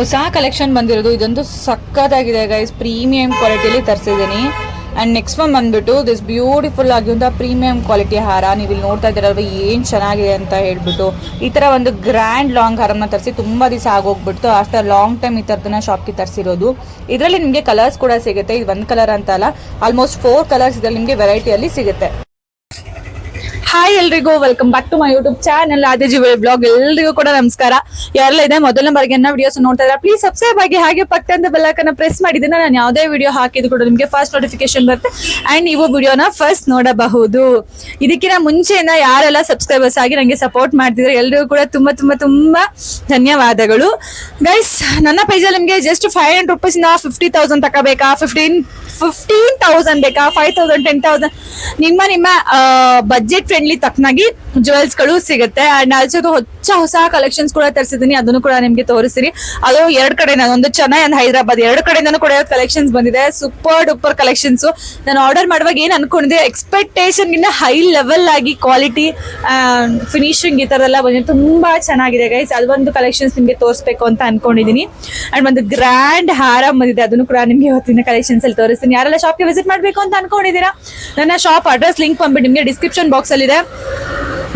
ಹೊಸ ಕಲೆಕ್ಷನ್ ಬಂದಿರೋದು. ಇದಂತೂ ಸಕ್ಕತ್ತಾಗಿದೆ ಗೈಸ್ ಪ್ರೀಮಿಯಂ ಕ್ವಾಲಿಟಿಯಲ್ಲಿ ತರಿಸಿದ್ದೀನಿ. ಆ್ಯಂಡ್ ನೆಕ್ಸ್ಟ್ ಒನ್ ಬಂದ್ಬಿಟ್ಟು ದಿಸ್ ಬ್ಯೂಟಿಫುಲ್ ಆಗಿರುವಂಥ ಪ್ರೀಮಿಯಂ ಕ್ವಾಲಿಟಿ ಹಾರ. ನೀವು ಇಲ್ಲಿ ನೋಡ್ತಾ ಇದ್ದೀರಲ್ವ, ಏನು ಚೆನ್ನಾಗಿದೆ ಅಂತ ಹೇಳ್ಬಿಟ್ಟು. ಈ ಥರ ಒಂದು ಗ್ರ್ಯಾಂಡ್ ಲಾಂಗ್ ಹಾರನ ತರಿಸಿ ತುಂಬ ದಿವಸ ಆಗೋಗ್ಬಿಟ್ಟು ಆಫ್ಟರ್ ಲಾಂಗ್ ಟೈಮ್ ಈ ಥರದನ್ನ ಶಾಪ್ಗೆ ತರಿಸಿರೋದು. ಇದರಲ್ಲಿ ನಿಮಗೆ ಕಲರ್ಸ್ ಕೂಡ ಸಿಗುತ್ತೆ. ಇದು ಒಂದು ಕಲರ್ ಅಂತ ಅಲ್ಲ ಆಲ್ಮೋಸ್ಟ್ ಫೋರ್ ಕಲರ್ಸ್ ಇದರಲ್ಲಿ ನಿಮಗೆ ವೆರೈಟಿಯಲ್ಲಿ ಸಿಗುತ್ತೆ. ಹಾಯ್ ಎಲ್ರಿಗೂ welcome back to my YouTube channel jewel blog ಎಲ್ರಿಗೂ ಕೂಡ ನಮಸ್ಕಾರ. ಯಾರೆಲ್ಲ ಇದೆ, ಮೊದಲ ಬಾರಿಗೆ ನನ್ನ ವಿಡಿಯೋಸ್ ನೋಡ್ತಾ ಇದ್ದಾರೆ ಪ್ಲೀಸ್ ಸಬ್ಸ್ಕ್ರೈಬ್ ಆಗಿ ಹಾಗೆ ಪಕ್ಕದ ಬೆಲ್ಲಕನ್ನ ಪ್ರೆಸ್ ಮಾಡಿದ್ರೆ ನಾನು ಯಾವುದೇ ವಿಡಿಯೋ ಹಾಕಿದ್ರು ಕೂಡ ನಿಮಗೆ ಫಸ್ಟ್ ನೋಟಿಫಿಕೇಶನ್ ಬರುತ್ತೆ. ಆ್ಯಂಡ್ ನೀವು ವಿಡಿಯೋನ ಫಸ್ಟ್ ನೋಡಬಹುದು. ಇದಕ್ಕಿಂತ ಮುಂಚೆಯಿಂದ ಯಾರೆಲ್ಲ ಸಬ್ಸ್ಕ್ರೈಬರ್ಸ್ ಆಗಿ ನನಗೆ ಸಪೋರ್ಟ್ ಮಾಡ್ತಿದ್ರೆ ಎಲ್ರಿಗೂ ಕೂಡ ತುಂಬ ತುಂಬ ತುಂಬ ಧನ್ಯವಾದಗಳು. ಗೈಸ್ ನನ್ನ ಪೇಜಲ್ಲಿ ನಿಮಗೆ ಜಸ್ಟ್ ಫೈವ್ ಹಂಡ್ರೆಡ್ ರುಪೀಸಿಂದ ಫಿಫ್ಟಿ ತೌಸಂಡ್ ತಗೋಬೇಕಾ? ಫಿಫ್ಟೀನ್ ಫಿಫ್ಟೀನ್ ತೌಸಂಡ್ ಬೇಕಾ? ಫೈವ್ ತೌಸಂಡ್ ಟೆನ್ ತೌಸಂಡ್ ನಿಮ್ಮ ನಿಮ್ಮ ಬಜೆಟ್ ಫ್ರೆಂಡ್ಲಿ ತಕ್ಕನಾಗಿ ಜುವೆಲ್ಸ್ಗಳು ಸಿಗುತ್ತೆ. ಅಂಡ್ ಆಲ್ಸೋ ಹೊಸ ಹೊಸ ಕಲೆಕ್ಷನ್ಸ್ ಕೂಡ ತರಿಸಿದೀನಿ ಅದನ್ನು ಕೂಡ ನಿಮ್ಗೆ ತೋರಿಸ್ತೀನಿ. ಅದು ಎರಡ್ ಕಡೆ ಒಂದು ಚೆನ್ನೈ ಅಂಡ್ ಹೈದರಾಬಾದ್. ಎರಡು ಕಡೆಯಿಂದನೂ ಕೂಡ ಕಲೆಕ್ಷನ್ಸ್ ಬಂದಿದೆ. ಸೂಪರ್ ಡೂಪರ್ ಕಲೆಕ್ಷನ್ಸ್ ನಾನು ಆರ್ಡರ್ ಮಾಡುವಾಗ ಏನ್ ಅನ್ಕೊಂಡಿದ್ದೆ ಎಕ್ಸ್ಪೆಕ್ಟೇಷನ್ ಗಿಂತ ಹೈ ಲೆವೆಲ್ ಆಗಿ ಕ್ವಾಲಿಟಿ ಫಿನಿಶಿಂಗ್ ಈ ತರದೆಲ್ಲ ಬಂದಿದೆ. ತುಂಬಾ ಚೆನ್ನಾಗಿದೆ ಗೈಸ್ ಅದೊಂದು ಕಲೆಕ್ಷನ್ಸ್ ನಿಮ್ಗೆ ತೋರಿಸ್ಬೇಕು ಅಂತ ಅನ್ಕೊಂಡಿದೀನಿ ಅಂಡ್ ಒಂದು ಗ್ರ್ಯಾಂಡ್ ಹಾರ ಬಂದಿದೆ, ಅದನ್ನು ಕೂಡ ನಿಮ್ಗೆ ಇವತ್ತಿನ ಕಲೆಕ್ಷನ್ಸ್ ಅಲ್ಲಿ ತೋರಿಸ್ತೀನಿ. ಯಾರೆಲ್ಲ ಶಾಪ್ಗೆ ವಿಸಿಟ್ ಮಾಡಬೇಕು ಅಂತ ಅನ್ಕೊಂಡಿದ್ದೀರಾ? ನನ್ನ ಶಾಪ್ ಅಡ್ರೆಸ್ ಲಿಂಕ್ ಬಂದ್ಬಿಟ್ಟು ನಿಮ್ಗೆ ಡಿಸ್ಕ್ರಿಪ್ಷನ್ ಬಾಕ್ಸ್ ಅಲ್ಲಿ ಇದೆ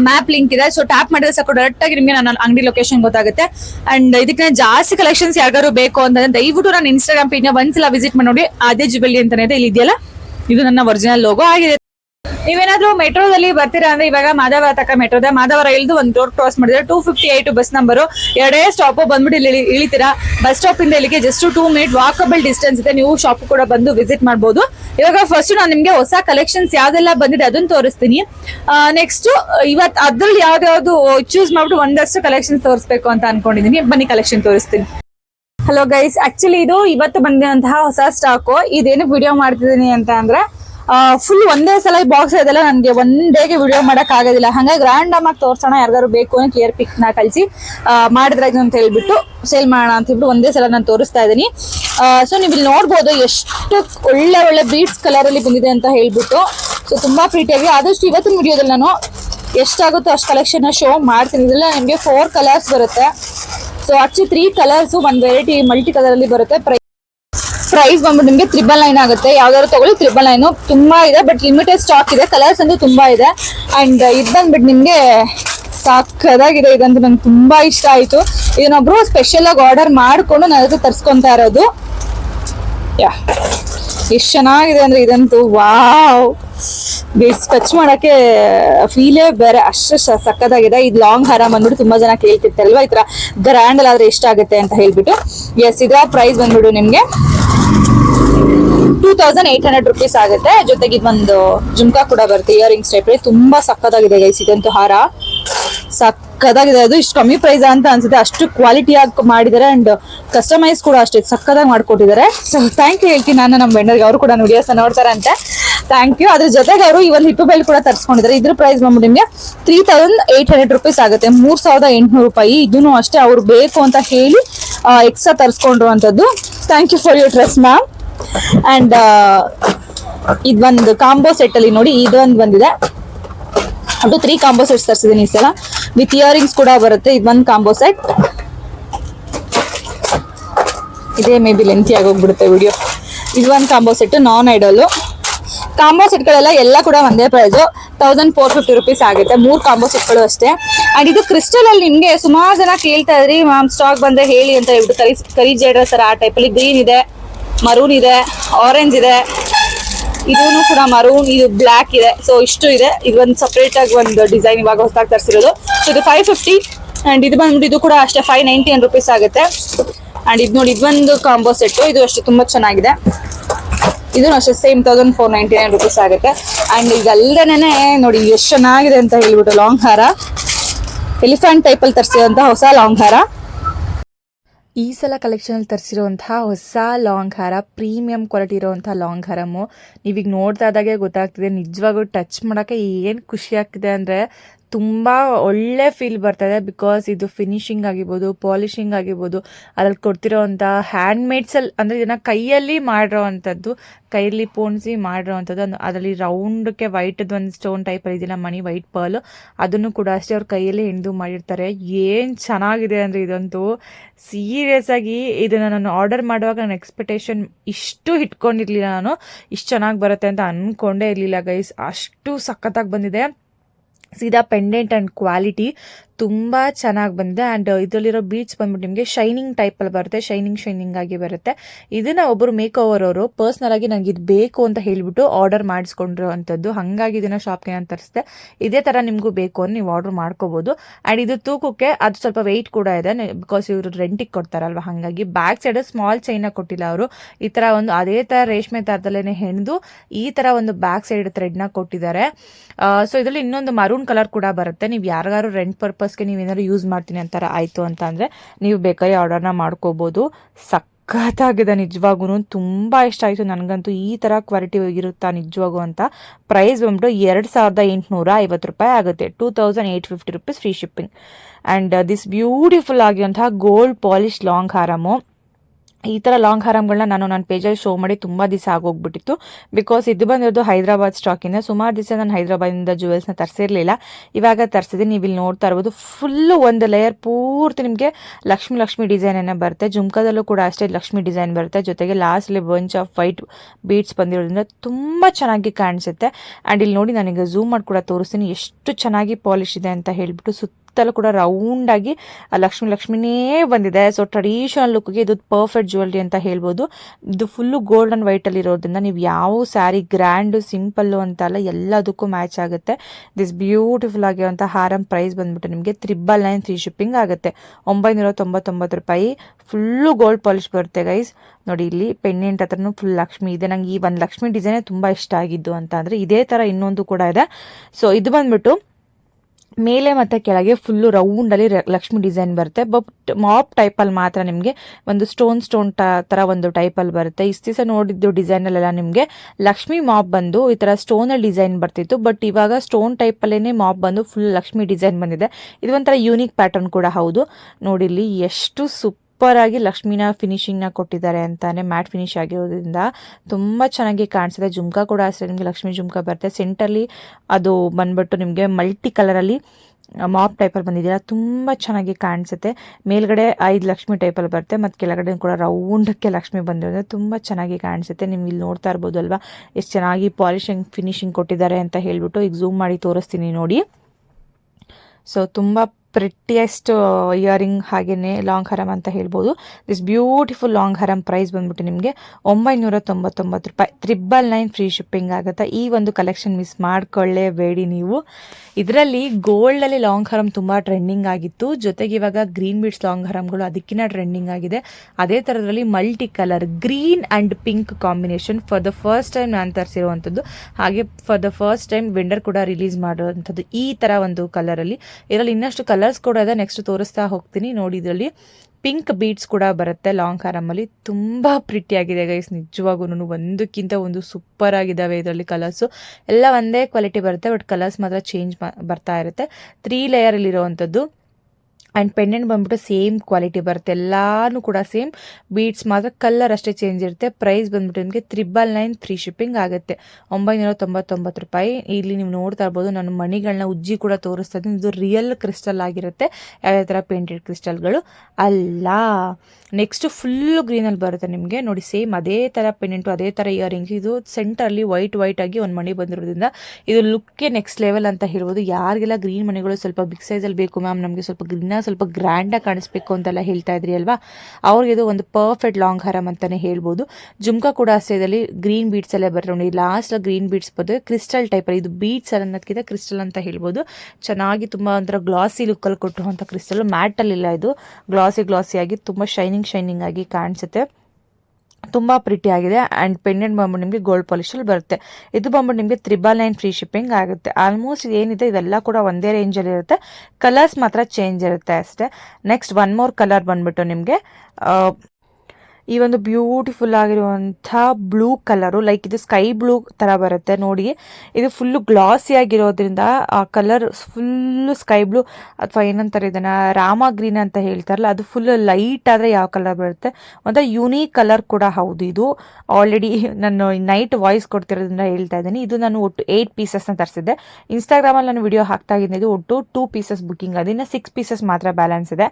ಮ್ಯಾಪ್ ಲಿಂಕ್ ಇದೆ. ಸೊ ಟ್ಯಾಪ್ ಮಾಡಿದ್ರೆ ಸಾಕು ಡೈರೆಕ್ಟ್ ಆಗಿ ನಿಮಗೆ ನನ್ನ ಅಂಗಡಿ ಲೊಕೇಶನ್ ಗೊತ್ತಾಗುತ್ತೆ. ಅಂಡ್ ಇದಕ್ಕೆ ಜಾಸ್ತಿ ಕಲೆಕ್ಷನ್ಸ್ ಯಾರಿಗಾರು ಬೇಕು ಅಂತಂದ್ರೆ ದಯವಿಟ್ಟು ನಾನು ಇನ್ಸ್ಟಾಗ್ರಾಮ್ ಪೇಜ್ನ ಒಂದ್ಸಲ ವಿಸಿಟ್ ಮಾಡಿ ನೋಡಿ. ಅದೇ ಜುಬೆಲಿ ಅಂತಾನೆ ಇದೆ. ಇಲ್ಲಿ ಇದೆಯಲ್ಲ? ಇದು ನನ್ನ ಒರಿಜಿನಲ್ ಲೋಗೋ ಆಗಿದೆ. ನೀವೇನಾದ್ರೂ ಮೆಟ್ರೋದಲ್ಲಿ ಬರ್ತೀರಾ ಅಂದ್ರೆ ಇವಾಗ ಮಾಧವ ತಕ ಮೆಟ್ರೋದ, ಮಾಧವರ ಇಳಿದು ಒಂದು ರೋಡ್ ಕ್ರಾಸ್ ಮಾಡಿದ್ರೆ two fifty eight bus number ಎರಡೇ ಸ್ಟಾಪ್ ಬಂದ್ಬಿಟ್ಟು ಇಲ್ಲಿ ಇಳಿತೀರಾ? ಬಸ್ ಸ್ಟಾಪ್ ಇಂದ ಇಲ್ಲಿಗೆ just two minute walkable distance ಇದೆ. ನೀವು ಶಾಪ್ ಕೂಡ ಬಂದು ವಿಸಿಟ್ ಮಾಡಬಹುದು ಇವಾಗ ಫಸ್ಟ್ ನಾನು ನಿಮ್ಗೆ ಹೊಸ ಕಲೆಕ್ಷನ್ಸ್ ಯಾವ್ದೆಲ್ಲ ಬಂದಿದೆ ಅದನ್ನ ತೋರಿಸ್ತೀನಿ. ನೆಕ್ಸ್ಟ್ ಇವತ್ತು ಅದ್ರಲ್ಲಿ ಯಾವ್ದಾವ್ದು ಚೂಸ್ ಮಾಡ್ಬಿಟ್ಟು ಒಂದಷ್ಟು ಕಲೆಕ್ಷನ್ಸ್ ತೋರಿಸ್ಬೇಕು ಅಂತ ಅನ್ಕೊಂಡಿದೀನಿ. ಬನ್ನಿ ಕಲೆಕ್ಷನ್ ತೋರಿಸ್ತೀನಿ. ಹಲೋ ಗೈಸ್ ಆಕ್ಚುಲಿ ಇದು ಇವತ್ತು ಬಂದಿರುವಂತಹ ಹೊಸ ಸ್ಟಾಕು ಇದೇನು ವಿಡಿಯೋ ಮಾಡ್ತಿದ್ದೀನಿ ಅಂತ ಅಂದ್ರೆ ಫುಲ್ ಒಂದೇ ಸಲ ಬಾಕ್ಸ್ ಇದೆಲ್ಲ ನನಗೆ ಒನ್ ಡೇಗೆ ವಿಡಿಯೋ ಮಾಡಕ್ ಆಗೋದಿಲ್ಲ. ಹಂಗಾಗಿ ರ್ಯಾಂಡಮ್ ಆಗಿ ತೋರ್ಸೋಣ ಯಾರಿಗಾರು ಬೇಕು ಅಂತ ಕ್ಲಿಯರ್ ಪಿಕ್ನ ಕಳಿಸಿ. ಮಾಡಿದ್ರೆ ಅಂತ ಹೇಳ್ಬಿಟ್ಟು ಸೇಲ್ ಮಾಡೋಣ ಅಂತ ಹೇಳ್ಬಿಟ್ಟು ಒಂದೇ ಸಲ ನಾನು ತೋರಿಸ್ತಾ ಇದ್ದೀನಿ. ಸೊ ನೀವು ಇಲ್ಲಿ ನೋಡ್ಬೋದು ಎಷ್ಟು ಒಳ್ಳೆ ಒಳ್ಳೆ ಬೀಟ್ಸ್ ಕಲರ್ ಅಲ್ಲಿ ಬಂದಿದೆ ಅಂತ ಹೇಳ್ಬಿಟ್ಟು. ಸೊ ತುಂಬಾ ಪ್ರೀಟಿಯಾಗಿ ಆದಷ್ಟು ಇವತ್ತಿನ ವಿಡಿಯೋದಲ್ಲಿ ನಾನು ಎಷ್ಟಾಗುತ್ತೋ ಅಷ್ಟು ಕಲೆಕ್ಷನ್ ಶೋ ಮಾಡ್ತೀನಿ. ಇದೆಲ್ಲ ನಿಮಗೆ ಫೋರ್ ಕಲರ್ಸ್ ಬರುತ್ತೆ. ಸೊ ಆಕ್ಚುಲಿ ತ್ರೀ ಕಲರ್ಸ್ ಒಂದು ವೆರೈಟಿ ಮಲ್ಟಿ ಕಲರ್ ಅಲ್ಲಿ ಬರುತ್ತೆ. ಪ್ರೈಸ್ ಬಂದ್ಬಿಟ್ಟು ನಿಮಗೆ ತ್ರಿಬಲ್ ನೈನ್ ಆಗುತ್ತೆ. ಯಾವ್ದಾದ್ರು ತಗೊಳ್ಳಿ ತ್ರಿಬಲ್ ನೈನ್ ತುಂಬಾ ಇದೆ ಬಟ್ ಲಿಮಿಟೆಡ್ ಸ್ಟಾಕ್ ಇದೆ. ಕಲರ್ಸ್ ಅಂತೂ ತುಂಬಾ ಇದೆ. ಅಂಡ್ ಇದು ಬಂದ್ಬಿಟ್ಟು ನಿಮ್ಗೆ ಸಾಕದಾಗಿದೆ ಇದಂತೂ ನಂಗೆ ತುಂಬಾ ಇಷ್ಟ ಆಯ್ತು. ಇದನ್ನೊಬ್ರು ಸ್ಪೆಷಲ್ ಆಗಿ ಆರ್ಡರ್ ಮಾಡಿಕೊಂಡು ನನ್ನ ಹತ್ರ ತರ್ಸ್ಕೊಂತಾ ಇರೋದು. ಯಾ, ಎಷ್ಟು ಚೆನ್ನಾಗಿದೆ ಅಂದ್ರೆ ಇದಂತೂ ವಾವ್. ಬೇಸ್ ಟಚ್ ಮಾಡಕ್ಕೆ ಫೀಲೇ ಬೇರೆ. ಅಷ್ಟು ಸಕ್ಕದಾಗಿದೆ ಇದು ಲಾಂಗ್ ಹಾರ ಬಂದ್ಬಿಟ್ಟು ತುಂಬಾ ಜನ ಕೇಳ್ತಿರ್ತಾರಲ್ವಾ? ಈ ತರ ಗ್ರ್ಯಾಂಡಲ್ ಆದ್ರೆ ಎಷ್ಟಾಗುತ್ತೆ ಅಂತ ಹೇಳ್ಬಿಟ್ಟು. ಎಸ್ ಇದ್ರ ಪ್ರೈಸ್ ಬಂದ್ಬಿಡು ನಿಮ್ಗೆ. Two thousand eight hundred rupees ಆಗುತ್ತೆ. ಜೊತೆಗೆ ಇದೊಂದು ಜುಮ್ಕಾ ಕೂಡ ಬರುತ್ತೆ. ಇಯರಿಂಗ್ಸ್ ಟೈಪ್ ತುಂಬಾ ಸಕ್ಕತ್ತಾಗಿದೆ ಗೈಸ್ ಇದಂತೂ ಹಾರ. ಸಕ್ಕದಾಗಿದೆ ಅದು ಇಷ್ಟು ಕಮ್ಮಿ ಪ್ರೈಸ್ ಅಂತ ಅನ್ಸುತ್ತೆ. ಅಷ್ಟು ಕ್ವಾಲಿಟಿ ಆಗಿ ಮಾಡಿದ್ದಾರೆ ಅಂಡ್ ಕಸ್ಟಮೈಸ್ ಕೂಡ ಅಷ್ಟೇ. ಸಕ್ಕದಾಗಿ ಮಾಡ್ಕೊಟ್ಟಿದ್ದಾರೆ ಸೊ ಥ್ಯಾಂಕ್ ಯು ಹೇಳ್ತೀನಿ ನಾನು ನಮ್ಮ ವೆಂಡರ್ಗೆ ಅವರು ಕೂಡ ವಿಡಿಯೋಸ್ ನೋಡ್ತಾರಂತೆ. ಥ್ಯಾಂಕ್ ಯು ಅದ್ರ ಜೊತೆಗೆ ಅವರು ಈ ಒಂದು ಹಿಪ್ಪು ಬೆಲ್ ಕೂಡ ತರಿಸ್ಕೊಂಡಿದ್ದಾರೆ ಇದ್ರ ಪ್ರೈಸ್ ಬಂದ್ಬಿಟ್ಟು ನಿಮಗೆ three thousand eight hundred rupees ಆಗುತ್ತೆ. ಮೂರ್ ಸಾವಿರದ ಎಂಟುನೂರು ರೂಪಾಯಿ. ಇದನ್ನು ಅಷ್ಟೇ ಅವ್ರು ಬೇಕು ಅಂತ ಹೇಳಿ extra ತರಿಸ್ಕೊಂಡಿರುವಂಥದ್ದು thank you for your dress ma'am and ಇದೊಂದು ಕಾಂಬೋ ಸೆಟ್ ಅಲ್ಲಿ ನೋಡಿ ಇದೊಂದು ಬಂದಿದೆ. ಅದು ತ್ರೀ ಕಾಂಬೋ ಸೆಟ್ಸ್ ತರಿಸಿದ್ದೀನಿ ಈ ಸಲ. ವಿತ್ ಇಯರಿಂಗ್ಸ್ ಕೂಡ ಬರುತ್ತೆ ಇದೊಂದು ಕಾಂಬೋ ಸೆಟ್ ಇದೇ ಮೇ ಬಿ ಲೆಂತಿ ಆಗೋಗ್ಬಿಡುತ್ತೆ ವಿಡಿಯೋ ಇದೊಂದು ಕಾಂಬೋ ಸೆಟ್ ನಾನ್ ಐಡಲ್ ಕಾಂಬೋ ಸೆಟ್ಗಳೆಲ್ಲ ಎಲ್ಲ ಕೂಡ ಒಂದೇ price thousand four fifty rupees ಆಗುತ್ತೆ. ಮೂರು ಕಾಂಬೋ ಸೆಟ್ಗಳು ಅಷ್ಟೇ. ಅಂಡ್ ಇದು ಕ್ರಿಸ್ಟಲಲ್ಲಿ ನಿಮಗೆ ಸುಮಾರು ಜನ ಕೇಳ್ತಾ ಇದ್ರಿ ಮ್ಯಾಮ್ ಸ್ಟಾಕ್ ಬಂದ್ರೆ ಹೇಳಿ ಅಂತ ಹೇಳ್ಬಿಟ್ಟು ಕರಿ ಕರಿ ಜೇಡ್ರ ಸರ್ ಆ ಟೈಪಲ್ಲಿ ಗ್ರೀನ್ ಇದೆ. ಮರೂನ್ ಇದೆ ಆರೆಂಜ್ ಇದೆ. ಇದೂ ಕೂಡ ಮರೂನ್ ಇದು ಬ್ಲ್ಯಾಕ್ ಇದೆ. ಸೊ ಇಷ್ಟು ಇದೆ. ಇದು ಒಂದು ಸಪ್ರೇಟ್ ಆಗಿ ಒಂದು ಡಿಸೈನ್ ಇವಾಗ ಹೊಸದಾಗಿ ತರಿಸಿರೋದು. ಸೊ ಇದು ಫೈವ್ ಫಿಫ್ಟಿ ಅಂಡ್ ಇದು ಬಂದ್ಬಿಟ್ಟು ಇದು ಕೂಡ ಅಷ್ಟೇ ಫೈವ್ ನೈಂಟಿ ಒನ್ ರುಪೀಸ್ ಆಗುತ್ತೆ. ಅಂಡ್ ಇದು ನೋಡಿ ಇದೊಂದು ಕಾಂಬೋ ಸೆಟ್ ಇದು ಅಷ್ಟೇ ತುಂಬಾ ಚೆನ್ನಾಗಿದೆ. ಇದು ಅಷ್ಟೇ same thousand four ninety nine rupees ಆಗುತ್ತೆ. ಅಂಡ್ ಇದಲ್ಲದೇನೆ ನೋಡಿ ಎಷ್ಟು ಚೆನ್ನಾಗಿದೆ ಅಂತ ಹೇಳ್ಬಿಟ್ಟು ಲಾಂಗ್ ಹಾರ ಎಲಿಫೆಂಟ್ ಟೈಪಲ್ಲಿ ತರಿಸಿದಂತ ಹೊಸ ಲಾಂಗ್ ಹಾರ ಈ ಸಲ ಕಲೆಕ್ಷನಲ್ಲಿ ತರಿಸಿರುವಂತಹ ಹೊಸ ಲಾಂಗ್ ಹಾರ ಪ್ರೀಮಿಯಂ ಕ್ವಾಲಿಟಿ ಇರುವಂತಹ ಲಾಂಗ್ ಹಾರಮು ನೀವೀಗ ನೋಡ್ತಾ ಇದ್ದಾಗೆ ಗೊತ್ತಾಗ್ತಿದೆ. ನಿಜವಾಗೂ ಟಚ್ ಮಾಡೋಕ್ಕೆ ಏನು ಖುಷಿ ಆಗ್ತಿದೆ ಅಂದರೆ ತುಂಬ ಒಳ್ಳೆ ಫೀಲ್ ಬರ್ತದೆ ಬಿಕಾಸ್ ಇದು ಫಿನಿಶಿಂಗ್ ಆಗಿರ್ಬೋದು ಪಾಲಿಶಿಂಗ್ ಆಗಿರ್ಬೋದು, ಅದ್ರಲ್ಲಿ ಕೊಡ್ತಿರೋವಂಥ ಹ್ಯಾಂಡ್ಮೇಡ್ಸಲ್ಲಿ ಅಂದರೆ ಇದನ್ನು ಕೈಯಲ್ಲಿ ಮಾಡಿರೋ ಅಂಥದ್ದು ಕೈಯಲ್ಲಿ ಪೋಣಿಸಿ ಮಾಡಿರೋ ಅಂಥದ್ದು ಅದರಲ್ಲಿ ರೌಂಡಕ್ಕೆ ವೈಟದ್ದು ಒಂದು ಸ್ಟೋನ್ ಟೈಪಲ್ಲಿ ಇದೆಯಲ್ಲ ಮಣಿ ವೈಟ್ ಪರ್ಲ್ ಅದನ್ನು ಕೂಡ ಅಷ್ಟೇ ಅವ್ರ ಕೈಯಲ್ಲಿ ಹೆಣ್ದು ಮಾಡಿರ್ತಾರೆ. ಏನು ಚೆನ್ನಾಗಿದೆ ಅಂದರೆ ಇದಂತೂ ಸೀರಿಯಸ್ ಆಗಿ ಇದನ್ನು ನಾನು ಆರ್ಡರ್ ಮಾಡುವಾಗ ನನ್ನ ಎಕ್ಸ್ಪೆಕ್ಟೇಷನ್ ಇಷ್ಟು ಇಟ್ಕೊಂಡಿರ್ಲಿಲ್ಲ ನಾನು. ಇಷ್ಟು ಚೆನ್ನಾಗಿ ಬರುತ್ತೆ ಅಂತ ಅಂದ್ಕೊಂಡೇ ಇರಲಿಲ್ಲ ಗೈಸ್ ಅಷ್ಟು ಸಖತ್ತಾಗಿ ಬಂದಿದೆ. ಸೀದಾ ಪೆಂಡೆಂಟ್ ಆ್ಯಂಡ್ ಕ್ವಾಲಿಟಿ ತುಂಬ ಚೆನ್ನಾಗಿ ಬಂದಿದೆ. ಆ್ಯಂಡ್ ಇದರಲ್ಲಿರೋ ಬೀಟ್ಸ್ ಬಂದ್ಬಿಟ್ಟು ನಿಮಗೆ ಶೈನಿಂಗ್ ಟೈಪಲ್ಲಿ ಬರುತ್ತೆ. ಶೈನಿಂಗ್ ಶೈನಿಂಗ್ ಆಗಿ ಬರುತ್ತೆ. ಇದನ್ನ ಒಬ್ಬರು ಮೇಕ್ ಓವರ್ ಅವರು ಪರ್ಸ್ನಲ್ ಆಗಿ ನನಗೆ ಇದು ಬೇಕು ಅಂತ ಹೇಳಿಬಿಟ್ಟು ಆರ್ಡರ್ ಮಾಡಿಸ್ಕೊಂಡಿರೋ ಹಂಗಾಗಿ ಹಾಗಾಗಿ ಇದನ್ನು ಶಾಪ್ಗೆ ನಾನು ತರಿಸಿದೆ. ಇದೇ ಥರ ನಿಮಗೂ ಬೇಕು ಅಂತ ನೀವು ಆರ್ಡರ್ ಮಾಡ್ಕೋಬೋದು. ಆ್ಯಂಡ್ ಇದು ತೂಕಕ್ಕೆ ಅದು ಸ್ವಲ್ಪ ವೆಯ್ಟ್ ಕೂಡ ಇದೆ. ಬಿಕಾಸ್ ಇವರು ರೆಂಟಿಗೆ ಕೊಡ್ತಾರಲ್ವ, ಹಾಗಾಗಿ ಬ್ಯಾಕ್ ಸೈಡ್ ಸ್ಮಾಲ್ ಚೈನ ಕೊಟ್ಟಿಲ್ಲ ಅವರು. ಈ ಥರ ಒಂದು, ಅದೇ ಥರ ರೇಷ್ಮೆ ಥರದಲ್ಲೇ ಹೆಣ್ದು ಈ ಥರ ಒಂದು ಬ್ಯಾಕ್ ಸೈಡ್ ಥ್ರೆಡ್ನ ಕೊಟ್ಟಿದ್ದಾರೆ. ಸೊ ಇದರಲ್ಲಿ ಇನ್ನೊಂದು ಮರೂನ್ ಕಲರ್ ಕೂಡ ಬರುತ್ತೆ. ನೀವು ಯಾರಿಗಾರು ರೆಂಟ್ ಪರ್ಪಸ್ಗೆ ನೀವು ಏನಾದ್ರು ಯೂಸ್ ಮಾಡ್ತೀನಿ ಅಂತಾರೆ, ಆಯಿತು ಅಂತ ಅಂದರೆ ನೀವು ಬೇಕಾದ್ರೆ ಆರ್ಡರ್ನ ಮಾಡ್ಕೋಬೋದು. ಸಖತ್ತಾಗಿದೆ ನಿಜವಾಗೂ ತುಂಬ ಇಷ್ಟ ಆಯಿತು ನನಗಂತೂ. ಈ ಥರ ಕ್ವಾಲಿಟಿ ಇರುತ್ತಾ ನಿಜವಾಗೂ ಅಂತ. ಪ್ರೈಸ್ ಬಂದ್ಬಿಟ್ಟು ಎರಡು ಸಾವಿರದ ಎಂಟುನೂರ ಐವತ್ತು ರೂಪಾಯಿ ಆಗುತ್ತೆ. Two thousand eight fifty rupees free shipping and this beautiful ಆಗಿರುವಂತಹ ಗೋಲ್ಡ್ ಪಾಲಿಶ್ ಲಾಂಗ್ ಹಾರಮು ಈ ಥರ ಲಾಂಗ್ ಹಾರಮ್ಗಳನ್ನ ನಾನು ನನ್ನ ಪೇಜಲ್ಲಿ ಶೋ ಮಾಡಿ ತುಂಬ ದಿವಸ ಆಗೋಗ್ಬಿಟ್ಟಿತ್ತು. ಬಿಕಾಸ್ ಇದು ಬಂದಿರೋದು ಹೈದರಾಬಾದ್ ಸ್ಟಾಕಿಂದ ಸುಮಾರು ದಿವಸ ನಾನು ಹೈದರಾಬಾದಿಂದ ಜುವೆಲ್ಸ್ನ ತರಿಸಿರಲಿಲ್ಲ. ಇವಾಗ ತರಿಸಿದ್ದೀನಿ. ನೀವು ಇಲ್ಲಿ ನೋಡ್ತಾ ಇರ್ಬೋದು. ಫುಲ್ಲು ಒಂದು ಲೇಯರ್ ಪೂರ್ತಿ ನಿಮಗೆ ಲಕ್ಷ್ಮಿ ಲಕ್ಷ್ಮಿ ಡಿಸೈನನ್ನು ಬರುತ್ತೆ. ಜುಮ್ಕಾದಲ್ಲೂ ಕೂಡ ಅಷ್ಟೇ ಲಕ್ಷ್ಮಿ ಡಿಸೈನ್ ಬರುತ್ತೆ. ಜೊತೆಗೆ ಲಾಸ್ಟಲ್ಲಿ ಬಂಚ್ ಆಫ್ ವೈಟ್ ಬೀಡ್ಸ್ ಬಂದಿರೋದ್ರಿಂದ ತುಂಬ ಚೆನ್ನಾಗಿ ಕಾಣಿಸುತ್ತೆ. ಆ್ಯಂಡ್ ಇಲ್ಲಿ ನೋಡಿ ನನಗೆ ಝೂಮ್ ಮಾಡಿ ಕೂಡ ತೋರಿಸ್ತೀನಿ. ಎಷ್ಟು ಚೆನ್ನಾಗಿ ಪಾಲಿಶ್ ಇದೆ ಅಂತ ಹೇಳಿಬಿಟ್ಟು ಸುತ್ತ ಸುತ್ತಲೂ ಕೂಡ ರೌಂಡಾಗಿ ಲಕ್ಷ್ಮಿ ಲಕ್ಷ್ಮಿನೇ ಬಂದಿದೆ. ಸೊ ಟ್ರೆಡಿಷನಲ್ ಲುಕ್ಗೆ ಇದು ಪರ್ಫೆಕ್ಟ್ ಜ್ಯುವೆಲ್ರಿ ಅಂತ ಹೇಳ್ಬೋದು. ಇದು ಫುಲ್ಲು ಗೋಲ್ಡ್ ಆ್ಯಂಡ್ ವೈಟಲ್ಲಿ ಇರೋದ್ರಿಂದ ನೀವು ಯಾವ ಸ್ಯಾರಿ ಗ್ರ್ಯಾಂಡು ಸಿಂಪಲ್ಲು ಅಂತಲ್ಲ ಎಲ್ಲದಕ್ಕೂ ಮ್ಯಾಚ್ ಆಗುತ್ತೆ. ದಿಸ್ ಬ್ಯೂಟಿಫುಲ್ ಆಗಿರುವಂಥ ಹಾರಂ ಪ್ರೈಸ್ ಬಂದ್ಬಿಟ್ಟು ನಿಮಗೆ ತ್ರಿಬಲ್ ನೈನ್ ಫ್ರೀ ಶಿಪ್ಪಿಂಗ್ ಆಗುತ್ತೆ. ಒಂಬೈನೂರ ತೊಂಬತ್ತೊಂಬತ್ತು ರೂಪಾಯಿ. ಫುಲ್ಲು ಗೋಲ್ಡ್ ಪಾಲಿಶ್ ಬರುತ್ತೆ ಗೈಸ್ ನೋಡಿ, ಇಲ್ಲಿ ಪೆಂಡೆಂಟ್ ಹತ್ರನೂ ಫುಲ್ ಲಕ್ಷ್ಮಿ ಇದೆ. ನಂಗೆ ಈ ಒಂದು ಲಕ್ಷ್ಮಿ ಡಿಸೈನೇ ತುಂಬ ಇಷ್ಟ ಆಗಿದ್ದು ಅಂತ ಅಂದರೆ ಇದೇ ಥರ ಇನ್ನೊಂದು ಕೂಡ ಇದೆ. ಸೊ ಇದು ಬಂದ್ಬಿಟ್ಟು ಮೇಲೆ ಮತ್ತೆ ಕೆಳಗೆ ಫುಲ್ಲು ರೌಂಡಲ್ಲಿ ಲಕ್ಷ್ಮಿ ಡಿಸೈನ್ ಬರುತ್ತೆ. ಬಟ್ ಮಾಪ್ ಟೈಪಲ್ಲಿ ಮಾತ್ರ ನಿಮಗೆ ಒಂದು ಸ್ಟೋನ್ ಸ್ಟೋನ್ ಥರ ಒಂದು ಟೈಪಲ್ಲಿ ಬರುತ್ತೆ. ಇಷ್ಟು ದಿವಸ ನೋಡಿದ್ದು ಡಿಸೈನಲ್ಲೆಲ್ಲ ನಿಮಗೆ ಲಕ್ಷ್ಮಿ ಮಾಪ್ ಬಂದು ಈ ಥರ ಸ್ಟೋನಲ್ಲಿ ಡಿಸೈನ್ ಬರ್ತಿತ್ತು. ಬಟ್ ಇವಾಗ ಸ್ಟೋನ್ ಟೈಪಲ್ಲೇ ಮಾಪ್ ಬಂದು ಫುಲ್ ಲಕ್ಷ್ಮಿ ಡಿಸೈನ್ ಬಂದಿದೆ. ಇದು ಒಂಥರ ಯೂನಿಕ್ ಪ್ಯಾಟರ್ನ್ ಕೂಡ ಹೌದು. ನೋಡಿಲ್ಲಿ ಎಷ್ಟು ಸೂಪ್ ಸೂಪರ್ ಆಗಿ ಲಕ್ಷ್ಮಿನ ಫಿನಿಶಿಂಗ್ನ ಕೊಟ್ಟಿದ್ದಾರೆ ಅಂತಾನೆ ಮ್ಯಾಟ್ ಫಿನಿಶ್ ಆಗಿರೋದ್ರಿಂದ ತುಂಬ ಚೆನ್ನಾಗಿ ಕಾಣಿಸುತ್ತೆ. ಜುಮ್ಕಾ ಕೂಡ ಅಷ್ಟೇ, ನಿಮಗೆ ಲಕ್ಷ್ಮಿ ಜುಮ್ಕಾ ಬರುತ್ತೆ. ಸೆಂಟರ್ಲಿ ಅದು ಬಂದ್ಬಿಟ್ಟು ನಿಮಗೆ ಮಲ್ಟಿ ಕಲರಲ್ಲಿ ಮಾಪ್ ಟೈಪಲ್ಲಿ ಬಂದಿದೆಯಲ್ಲ, ತುಂಬ ಚೆನ್ನಾಗಿ ಕಾಣಿಸುತ್ತೆ. ಮೇಲ್ಗಡೆ ಐದು ಲಕ್ಷ್ಮಿ ಟೈಪಲ್ಲಿ ಬರುತ್ತೆ, ಮತ್ತು ಕೆಳಗಡೆ ಕೂಡ ರೌಂಡಕ್ಕೆ ಲಕ್ಷ್ಮಿ ಬಂದಿರೋದ್ರೆ ತುಂಬ ಚೆನ್ನಾಗಿ ಕಾಣಿಸುತ್ತೆ. ನೀವು ಇಲ್ಲಿ ನೋಡ್ತಾ ಇರ್ಬೋದು ಅಲ್ವಾ? ಎಷ್ಟು ಚೆನ್ನಾಗಿ ಪಾಲಿಶಿಂಗ್ ಫಿನಿಶಿಂಗ್ ಕೊಟ್ಟಿದ್ದಾರೆ ಅಂತ ಹೇಳ್ಬಿಟ್ಟು ಈಗ ಝೂಮ್ ಮಾಡಿ ತೋರಿಸ್ತೀನಿ ನೋಡಿ. ಸೊ ತುಂಬ ಪ್ರಿಟ್ಟಿಯೆಸ್ಟ್ ಇಯರಿಂಗ್ ಹಾಗೆಯೇ ಲಾಂಗ್ ಹರಮ್ ಅಂತ ಹೇಳ್ಬೋದು. ದಿಸ್ ಬ್ಯೂಟಿಫುಲ್ ಲಾಂಗ್ ಹರಮ್ ಪ್ರೈಸ್ ಬಂದ್ಬಿಟ್ಟು ನಿಮಗೆ ಒಂಬೈನೂರ ತೊಂಬತ್ತೊಂಬತ್ತು ರೂಪಾಯಿ. ತ್ರಿಬಲ್ ನೈನ್ ಫ್ರೀ ಶಿಪ್ಪಿಂಗ್ ಆಗುತ್ತೆ. ಈ ಒಂದು ಕಲೆಕ್ಷನ್ ಮಿಸ್ ಮಾಡ್ಕೊಳ್ಳೇಬೇಡಿ ನೀವು. ಇದರಲ್ಲಿ ಗೋಲ್ಡಲ್ಲಿ ಲಾಂಗ್ ಹರಮ್ ತುಂಬ ಟ್ರೆಂಡಿಂಗ್ ಆಗಿತ್ತು. ಜೊತೆಗೆ ಇವಾಗ ಗ್ರೀನ್ ಬೀಡ್ಸ್ ಲಾಂಗ್ ಹರಮ್ಗಳು ಅದಕ್ಕಿಂತ ಟ್ರೆಂಡಿಂಗ್ ಆಗಿದೆ. ಅದೇ ಥರದಲ್ಲಿ multi colour green and pink combination for the first time ನಾನು ತರಿಸಿರುವಂಥದ್ದು. ಹಾಗೆ for the first time vendor ಕೂಡ ರಿಲೀಸ್ ಮಾಡುವಂಥದ್ದು ಈ ಥರ ಒಂದು ಕಲರಲ್ಲಿ ಇದರಲ್ಲಿ ಇನ್ನಷ್ಟು ಕಲರ್ಸ್ ಕೂಡ ಇದೆ. ನೆಕ್ಸ್ಟ್ ತೋರಿಸ್ತಾ ಹೋಗ್ತೀನಿ. ನೋಡಿ ಇದರಲ್ಲಿ ಪಿಂಕ್ ಬೀಡ್ಸ್ ಕೂಡ ಬರುತ್ತೆ. ಲಾಂಗ್ ಹಾರಮಲ್ಲಿ ತುಂಬ ಪ್ರಿಟಿಯಾಗಿದೆ ಗೈಸ್ ನಿಜವಾಗೂ ಒಂದಕ್ಕಿಂತ ಒಂದು ಸೂಪರ್ ಆಗಿದ್ದಾವೆ ಇದರಲ್ಲಿ ಕಲರ್ಸು ಎಲ್ಲ ಒಂದೇ ಕ್ವಾಲಿಟಿ ಬರುತ್ತೆ ಬಟ್ ಕಲರ್ಸ್ ಮಾತ್ರ ಚೇಂಜ್ ಬರ್ತಾ ಇರುತ್ತೆ. ತ್ರೀ ಲೇಯರಲ್ಲಿರುವಂಥದ್ದು ಆ್ಯಂಡ್ ಪೆಂಡೆಂಟ್ ಬಂದ್ಬಿಟ್ಟು ಸೇಮ್ ಕ್ವಾಲಿಟಿ ಬರುತ್ತೆ. ಎಲ್ಲಾನು ಕೂಡ ಸೇಮ್ ಬೀಡ್ಸ್ ಮಾತ್ರ ಕಲರ್ ಅಷ್ಟೇ ಚೇಂಜ್ ಇರುತ್ತೆ. ಪ್ರೈಸ್ ಬಂದ್ಬಿಟ್ಟು ನಿಮಗೆ ತ್ರಿಬಲ್ ನೈನ್ ಫ್ರೀ ಶಿಪ್ಪಿಂಗ್ ಆಗುತ್ತೆ. ಒಂಬೈನೂರ ತೊಂಬತ್ತೊಂಬತ್ತು ರೂಪಾಯಿ. ಇಲ್ಲಿ ನೀವು ನೋಡ್ತಾ ಇರ್ಬೋದು ನಾನು ಮಣಿಗಳನ್ನ ಉಜ್ಜಿ ಕೂಡ ತೋರಿಸ್ತಾ ಇದ್ದೀನಿ. ಇದು ರಿಯಲ್ ಕ್ರಿಸ್ಟಲ್ ಆಗಿರುತ್ತೆ. ಯಾವ್ಯಾವ ಥರ ಪೇಂಟೆಡ್ ಕ್ರಿಸ್ಟಲ್ಗಳು ಅಲ್ಲ. ನೆಕ್ಸ್ಟ್ ಫುಲ್ಲು ಗ್ರೀನಲ್ಲಿ ಬರುತ್ತೆ ನಿಮಗೆ. ನೋಡಿ ಸೇಮ್ ಅದೇ ಥರ ಪೆಂಡೆಂಟು ಅದೇ ಥರ ಇಯರಿಂಗ್ಸ್ ಇದು ಸೆಂಟರಲ್ಲಿ ವೈಟ್ ವೈಟ್ ಆಗಿ ಒಂದು ಮಣಿ ಬಂದಿರೋದ್ರಿಂದ ಇದು ಲುಕ್ಕೇ ನೆಕ್ಸ್ಟ್ ಲೆವೆಲ್ ಅಂತ ಹೇಳ್ಬೋದು. ಯಾರಿಗೆಲ್ಲ ಗ್ರೀನ್ ಮಣಿಗಳು ಸ್ವಲ್ಪ ಬಿಗ್ ಸೈಜಲ್ಲಿ ಬೇಕು ಮ್ಯಾಮ್ ನಮಗೆ ಸ್ವಲ್ಪ ಗ್ರೀನ ಸ್ವಲ್ಪ ಗ್ರ್ಯಾಂಡಾಗಿ ಕಾಣಿಸ್ಬೇಕು ಅಂತೆಲ್ಲ ಹೇಳ್ತಾ ಇದ್ರಿ ಅಲ್ವಾ? ಅವ್ರಿಗೆ ಇದು ಒಂದು ಪರ್ಫೆಕ್ಟ್ ಲಾಂಗ್ ಹರಮ್ ಅಂತಲೇ ಹೇಳ್ಬೋದು. ಜುಮ್ಕಾ ಕೂಡ ಅಷ್ಟೇ ಇದರಲ್ಲಿ ಗ್ರೀನ್ ಬೀಡ್ಸ್ ಎಲ್ಲ ಬರ್ರಿ ಲಾಸ್ಟ್ ಗ್ರೀನ್ ಬೀಡ್ಸ್ ಬಂದು ಕ್ರಿಸ್ಟಲ್ ಟೈಪ್ ಇದು ಬೀಡ್ಸ್ ಅನ್ನೋದಕ್ಕಿಂತ ಕ್ರಿಸ್ಟಲ್ ಅಂತ ಹೇಳ್ಬೋದು. ಚೆನ್ನಾಗಿ ತುಂಬ ಒಂಥರ ಗ್ಲಾಸಿ ಲುಕ್ಕಲ್ಲಿ ಕೊಟ್ಟಿರುವಂಥ ಕ್ರಿಸ್ಟಲ್ ಮ್ಯಾಟಲ್ಲಿಲ್ಲ ಇದು. ಗ್ಲಾಸಿ ಗ್ಲಾಸಿಯಾಗಿ ತುಂಬ ಶೈನಿಂಗ್ ಶೈನಿಂಗ್ ಆಗಿ ಕಾಣಿಸುತ್ತೆ. ತುಂಬ ಪ್ರಿಟಿ ಆಗಿದೆ ಆ್ಯಂಡ್ ಪೆಂಡೆಂಟ್ ಬಂದ್ಬಿಟ್ಟು ನಿಮಗೆ ಗೋಲ್ಡ್ ಪಾಲಿಶಲ್ಲಿ ಬರುತ್ತೆ. ಇದು ಬಂದ್ಬಿಟ್ಟು ನಿಮಗೆ ತ್ರಿಬಲ್ ನೈನ್ ಫ್ರೀ ಶಿಪ್ಪಿಂಗ್ ಆಗುತ್ತೆ. ಆಲ್ಮೋಸ್ಟ್ ಏನಿದೆ ಇವೆಲ್ಲ ಕೂಡ ಒಂದೇ ರೇಂಜಲ್ಲಿ ಇರುತ್ತೆ. ಕಲರ್ಸ್ ಮಾತ್ರ ಚೇಂಜ್ ಇರುತ್ತೆ ಅಷ್ಟೇ. ನೆಕ್ಸ್ಟ್ ಒನ್ ಮೋರ್ ಕಲರ್ ಬಂದ್ಬಿಟ್ಟು ನಿಮಗೆ ಈ ಒಂದು ಬ್ಯೂಟಿಫುಲ್ ಆಗಿರುವಂಥ ಬ್ಲೂ ಕಲರು ಲೈಕ್ ಇದು ಸ್ಕೈ ಬ್ಲೂ ಥರ ಬರುತ್ತೆ ನೋಡಿ ಇದು ಫುಲ್ಲು ಗ್ಲಾಸಿ ಆಗಿರೋದ್ರಿಂದ ಆ ಕಲರ್ ಫುಲ್ಲು ಸ್ಕೈ ಬ್ಲೂ ಅಥವಾ ಏನಂತಾರೆ ಇದನ್ನ ರಾಮ ಗ್ರೀನ್ ಅಂತ ಹೇಳ್ತಾರಲ್ಲ, ಅದು ಫುಲ್ ಲೈಟ್ ಆದರೆ ಯಾವ ಕಲರ್ ಬರುತ್ತೆ? ಒಂಥರ ಯುನೀಕ್ ಕಲರ್ ಕೂಡ ಹೌದು ಇದು. ಆಲ್ರೆಡಿ ನಾನು ನೈಟ್ ವಾಯ್ಸ್ ಕೊಡ್ತಿರೋದ್ರಿಂದ ಹೇಳ್ತಾ ಇದ್ದೀನಿ. ಇದು ನಾನು ಒಟ್ಟು ಏಯ್ಟ್ ಪೀಸಸ್ನ ತರಿಸಿದ್ದೆ. ಇನ್ಸ್ಟಾಗ್ರಾಮಲ್ಲಿ ನಾನು ವಿಡಿಯೋ ಹಾಕ್ತಾ ಇದು ಒಟ್ಟು ಟೂ ಪೀಸಸ್ ಬುಕ್ಕಿಂಗ್ ಅದನ್ನ ಸಿಕ್ಸ್ ಪೀಸಸ್ ಮಾತ್ರ ಬ್ಯಾಲೆನ್ಸ್ ಇದೆ.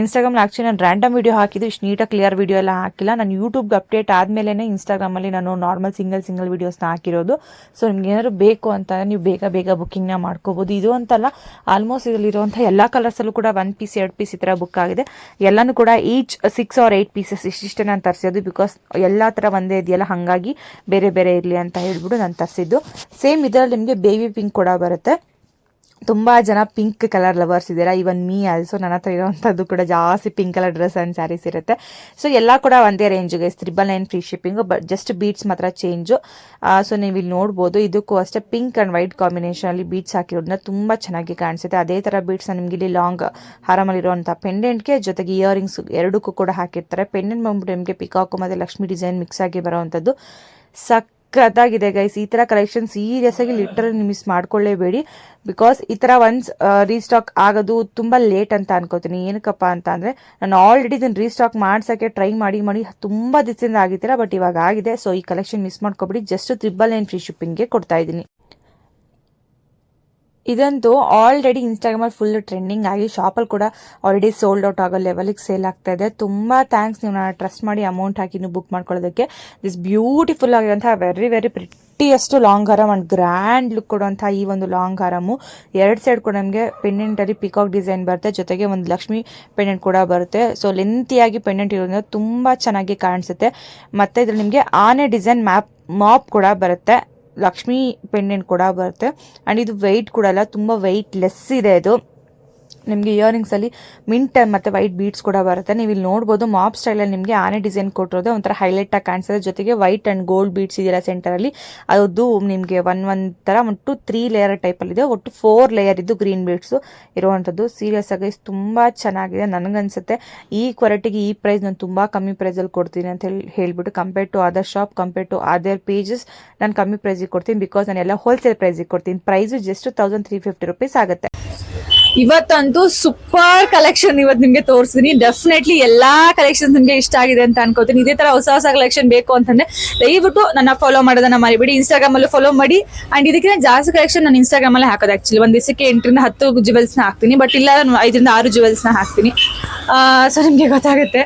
ಇನ್ಸ್ಟಾಗ್ರಾಮಲ್ಲಿ ಆ್ಯಕ್ಚುಲಿ ನಾನು ರ್ಯಾಂಡಮ್ ವಿಡಿಯೋ ಹಾಕಿದ್ದು, ಇಷ್ಟು ನೀಟಾಗಿ ಕ್ಲಿಯರ್ ವಿಡಿಯೋ ಎಲ್ಲ ಹಾಕಿಲ್ಲ. ನಾನು ಯೂಟ್ಯೂಬ್ಗೆ ಅಪ್ಡೇಟ್ ಆದಮೇಲೆ ಇನ್ಸ್ಟಾಗ್ರಾಮಲ್ಲಿ ನಾನು ನಾರ್ಮಲ್ ಸಿಂಗಲ್ ಸಿಂಗಲ್ ವೀಡಿಯೋಸ್ನ ಹಾಕಿರೋದು. ಸೊ ನಿಮ್ಗೆ ಏನಾದ್ರು ಬೇಕು ಅಂತ ನೀವು ಬೇಗ ಬೇಗ ಬುಕ್ಕಿಂಗ್ನ ಮಾಡ್ಕೋಬೋದು. ಇದು ಅಂತಲ್ಲ ಆಲ್ಮೋಸ್ಟ್ ಇದರಲ್ಲಿರುವಂಥ ಎಲ್ಲ ಕಲರ್ಸಲ್ಲೂ ಕೂಡ ಒನ್ ಪೀಸ್ ಎರಡು ಪೀಸ್ ಈ ಥರ ಬುಕ್ ಆಗಿದೆ. ಎಲ್ಲನೂ ಕೂಡ each six or eight pieces ಇಷ್ಟಿಷ್ಟೇ ನಾನು ತರಿಸೋದು ಬಿಕಾಸ್ ಎಲ್ಲ ಥರ ಒಂದೇ ಇದೆಯಲ್ಲ, ಹಾಗಾಗಿ ಬೇರೆ ಬೇರೆ ಇರಲಿ ಅಂತ ಹೇಳ್ಬಿಟ್ಟು ನಾನು ತರಿಸಿದ್ದು. ಸೇಮ್ ಇದರಲ್ಲಿ ನಿಮಗೆ ಬೇಬಿ ಪಿಂಕ್ ಕೂಡ ಬರುತ್ತೆ. ತುಂಬ ಜನ ಪಿಂಕ್ ಕಲರ್ ಲವರ್ಸ್ ಇದ್ದೀರಾ? ಇವನ್ ಮೀ ಆಲ್ಸೋ ನನ್ನ ಹತ್ರ ಇರೋವಂಥದ್ದು ಕೂಡ ಜಾಸ್ತಿ pink colour dress and sarees ಇರುತ್ತೆ. ಸೊ ಎಲ್ಲ ಕೂಡ ಒಂದೇ ರೇಂಜ್ಗೆ triple nine free shipping but just beads ಮಾತ್ರ ಚೇಂಜು ಸೊ ನೀವು ಇಲ್ಲಿ ನೋಡ್ಬೋದು. ಇದಕ್ಕೂ ಅಷ್ಟೇ ಪಿಂಕ್ ಆ್ಯಂಡ್ ವೈಟ್ ಕಾಂಬಿನೇಷನಲ್ಲಿ ಬೀಟ್ಸ್ ಹಾಕಿರೋದನ್ನ ತುಂಬ ಚೆನ್ನಾಗಿ ಕಾಣಿಸುತ್ತೆ. ಅದೇ ಥರ ಬೀಟ್ಸ್ ನಿಮಗೆ ಇಲ್ಲಿ ಲಾಂಗ್ ಹಾರಮಲ್ಲಿರುವಂಥ ಪೆಂಡೆಂಟ್ಗೆ ಜೊತೆಗೆ ಇಯರಿಂಗ್ಸ್ ಎರಡಕ್ಕೂ ಕೂಡ ಹಾಕಿರ್ತಾರೆ. ಪೆಂಡೆಂಟ್ ಬಂದ್ಬಿಟ್ಟು ನಿಮಗೆ ಪಿಕಾಕು ಮತ್ತು ಲಕ್ಷ್ಮಿ ಡಿಸೈನ್ ಮಿಕ್ಸ್ ಆಗಿ ಬರೋವಂಥದ್ದು ಸಕ್ಕತ್ತಾಗಿದೆ ಗೈಸ್ ಈ ತರ ಕಲೆಕ್ಷನ್ ಸೀರಿಯಸ್ ಆಗಿ ಲಿಟರ್ ಮಿಸ್ ಮಾಡ್ಕೊಳ್ಳೇಬೇಡಿ. ಬಿಕಾಸ್ ಈ ತರ ಒನ್ಸ್ ರೀಸ್ಟಾಕ್ ಆಗೋದು ತುಂಬಾ ಲೇಟ್ ಅಂತ ಅನ್ಕೋತೀನಿ. ಏನಕ್ಕಪ್ಪ ಅಂತ ಅಂದ್ರೆ, ನಾನು ಆಲ್ರೆಡಿ ಇದನ್ನ ರೀಸ್ಟಾಕ್ ಮಾಡ್ಸಕ್ಕೆ ಟ್ರೈ ಮಾಡಿ ಮಾಡಿ ತುಂಬಾ ದಿವಸದಿಂದ ಆಗಿದ್ದೀರಾ ಬಟ್ ಇವಾಗ ಆಗಿದೆ. ಸೊ ಈ ಕಲೆಕ್ಷನ್ ಮಿಸ್ ಮಾಡ್ಕೊಬಿಡಿ. ಜಸ್ಟ್ ತ್ರಿಬಲ್ ನೈನ್ ಫ್ರೀ ಶಿಪ್ಪಿಂಗ್ಗೆ ಕೊಡ್ತಾ ಇದ್ದೀನಿ. ಇದಂತೂ ಆಲ್ರೆಡಿ ಇನ್ಸ್ಟಾಗ್ರಾಮಲ್ಲಿ ಫುಲ್ ಟ್ರೆಂಡಿಂಗ್ ಆಗಿ ಶಾಪಲ್ಲಿ ಕೂಡ ಆಲ್ರೆಡಿ ಸೋಲ್ಡ್ ಔಟ್ ಆಗೋ ಲೆವೆಲಿಗೆ ಸೇಲ್ ಆಗ್ತಾ ಇದೆ. ತುಂಬ ಥ್ಯಾಂಕ್ಸ್ ನೀವು ನಾನು ಟ್ರಸ್ಟ್ ಮಾಡಿ ಅಮೌಂಟ್ ಹಾಕಿ ನೀವು ಬುಕ್ ಮಾಡ್ಕೊಳ್ಳೋದಕ್ಕೆ. ದಿಸ್ ಬ್ಯೂಟಿಫುಲ್ ಆಗಿರುವಂಥ ವೆರಿ ವೆರಿ ಪ್ರಿಟ್ಟಿಯಷ್ಟು ಲಾಂಗ್ ಹಾರಮ್ ಅಂಡ್ ಗ್ರ್ಯಾಂಡ್ ಲುಕ್ ಕೊಡುವಂಥ ಈ ಒಂದು ಲಾಂಗ್ ಹಾರಮು ಎರಡು ಸೈಡ್ ಕೂಡ ನಮಗೆ ಪೆಂಡೆಂಟಲ್ಲಿ ಪಿಕಾಕ್ ಡಿಸೈನ್ ಬರುತ್ತೆ. ಜೊತೆಗೆ ಒಂದು ಲಕ್ಷ್ಮಿ ಪೆಂಡೆಂಟ್ ಕೂಡ ಬರುತ್ತೆ. ಸೊ ಲೆಂತಿಯಾಗಿ ಪೆಂಡೆಂಟ್ ಇರೋದ್ರಿಂದ ತುಂಬ ಚೆನ್ನಾಗಿ ಕಾಣಿಸುತ್ತೆ. ಮತ್ತು ಇದ್ರಲ್ಲಿ ನಿಮಗೆ ಆನೆ ಡಿಸೈನ್ ಮ್ಯಾಪ್ ಮಾಪ್ ಕೂಡ ಬರುತ್ತೆ. ಲಕ್ಷ್ಮಿ ಪೆಂಡೆಂಟ್ ಕೂಡ ಬರುತ್ತೆ. ಆ್ಯಂಡ್ ಇದು ವೆಯ್ಟ್ ಕೂಡ ಅಲ್ಲ ತುಂಬ ವೆಯ್ಟ್ ಲೆಸ್ ಇದೆ ಇದು. ನಿಮಗೆ ಇಯರಿಂಗ್ಸಲ್ಲಿ ಮಿಂಟ್ ಮತ್ತು ವೈಟ್ ಬೀಡ್ಸ್ ಕೂಡ ಬರುತ್ತೆ. ನೀವು ಇಲ್ಲಿ ನೋಡ್ಬೋದು ಮಾಪ್ ಸ್ಟೈಲಲ್ಲಿ ನಿಮಗೆ ಆನೆ ಡಿಸೈನ್ ಕೊಟ್ಟಿರೋದು ಒಂಥರ ಹೈಲೈಟಾಗಿ ಕಾಣಿಸ್ತದೆ ಜೊತೆಗೆ ವೈಟ್ ಆ್ಯಂಡ್ ಗೋಲ್ಡ್ ಬೀಡ್ಸ್ ಇದೆಯಲ್ಲ ಸೆಂಟರಲ್ಲಿ ಅದು ನಿಮಗೆ ಒನ್ ಒನ್ ಥರ ಒಟ್ಟು ತ್ರೀ ಲೇಯರ್ ಟೈಪಲ್ಲಿದೆ ಒಟ್ಟು ಫೋರ್ ಲೇಯರ್ ಇದ್ದು ಗ್ರೀನ್ ಬೀಡ್ಸು ಇರುವಂಥದ್ದು. ಸೀರಿಯಸ್ ಆಗಿ ತುಂಬ ಚೆನ್ನಾಗಿದೆ. ನನಗನ್ಸುತ್ತೆ ಈ ಕ್ವಾಲಿಟಿಗೆ ಈ ಪ್ರೈಸ್ ನಾನು ತುಂಬ ಕಮ್ಮಿ ಪ್ರೈಸಲ್ಲಿ ಕೊಡ್ತೀನಿ ಅಂತ ಹೇಳಿ ಹೇಳಿಬಿಟ್ಟು compare to other shop compare to other pages ನಾನು ಕಮ್ಮಿ ಪ್ರೈಸಿಗೆ ಕೊಡ್ತೀನಿ ಬಿಕಾಸ್ ನಾನು ಎಲ್ಲ ಹೋಲ್ಸೇಲ್ ಪ್ರೈಸಿಗೆ ಕೊಡ್ತೀನಿ. Price just thousand three fifty rupees ಆಗುತ್ತೆ. ಇವತ್ತಂತೂ ಸೂಪರ್ ಕಲೆಕ್ಷನ್ ಇವತ್ತು ನಿಮ್ಗೆ ತೋರಿಸ್ತೀನಿ ಡೆಫಿನೆಟ್ಲಿ ಎಲ್ಲಾ ಕಲೆಕ್ಷನ್ಸ್ ನಿಮ್ಗೆ ಇಷ್ಟ ಆಗಿದೆ ಅಂತ ಅನ್ಕೋತೀನಿ. ಇದೇ ತರ ಹೊಸ ಹೊಸ ಕಲೆಕ್ಷನ್ ಬೇಕು ಅಂತಂದ್ರೆ ದಯವಿಟ್ಟು ನನ್ನ ಫಾಲೋ ಮಾಡೋದನ್ನ ಮರಿಬೇಡಿ. ಇನ್ಸ್ಟಾಗ್ರಾಮ್ ಅಲ್ಲಿ ಫಾಲೋ ಮಾಡಿ. ಅಂಡ್ ಇದಕ್ಕೆ ಜಾಸ್ತಿ ಕಲೆಕ್ಷನ್ ನಾನು ಇನ್ಸ್ಟಾಗ್ರಾಮ್ ಅಲ್ಲಿ ಹಾಕೋದು ಆಕ್ಚುಲಿ ಒಂದ್ ದಿವಸಕ್ಕೆ ಎಂಟರಿಂದ ಹತ್ತು ಜುವೆಲ್ಸ್ನ ಹಾಕ್ತೀನಿ. ಬಟ್ ಇಲ್ಲ ನಾನು ಐದರಿಂದ ಆರು ಜುವೆಲ್ಸ್ನ ಹಾಕ್ತೀನಿ. ಸೊ ನಿಮ್ಗೆ ಗೊತ್ತಾಗುತ್ತೆ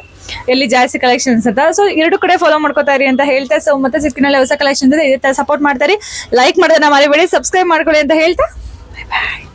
ಎಲ್ಲಿ ಜಾಸ್ತಿ ಕಲೆಕ್ಷನ್ಸ್ ಅಂತ. ಸೊ ಎರಡು ಕಡೆ ಫಾಲೋ ಮಾಡ್ಕೋತಾ ಇರಿ ಅಂತ ಹೇಳ್ತಾ. ಸೊ ಮತ್ತೆ ಸಿಕ್ಕಿನಲ್ಲಿ ಹೊಸ ಕಲೆಕ್ಷನ್ ಇದೆ. ಇದೇ ಸಪೋರ್ಟ್ ಮಾಡ್ತಾರೆ ಲೈಕ್ ಮಾಡೋದನ್ನ ಮರಿಬೇಡಿ. ಸಬ್ಸ್ಕ್ರೈಬ್ ಮಾಡ್ಕೊಳ್ಳಿ ಅಂತ ಹೇಳ್ತಾ. ಬಾಯ್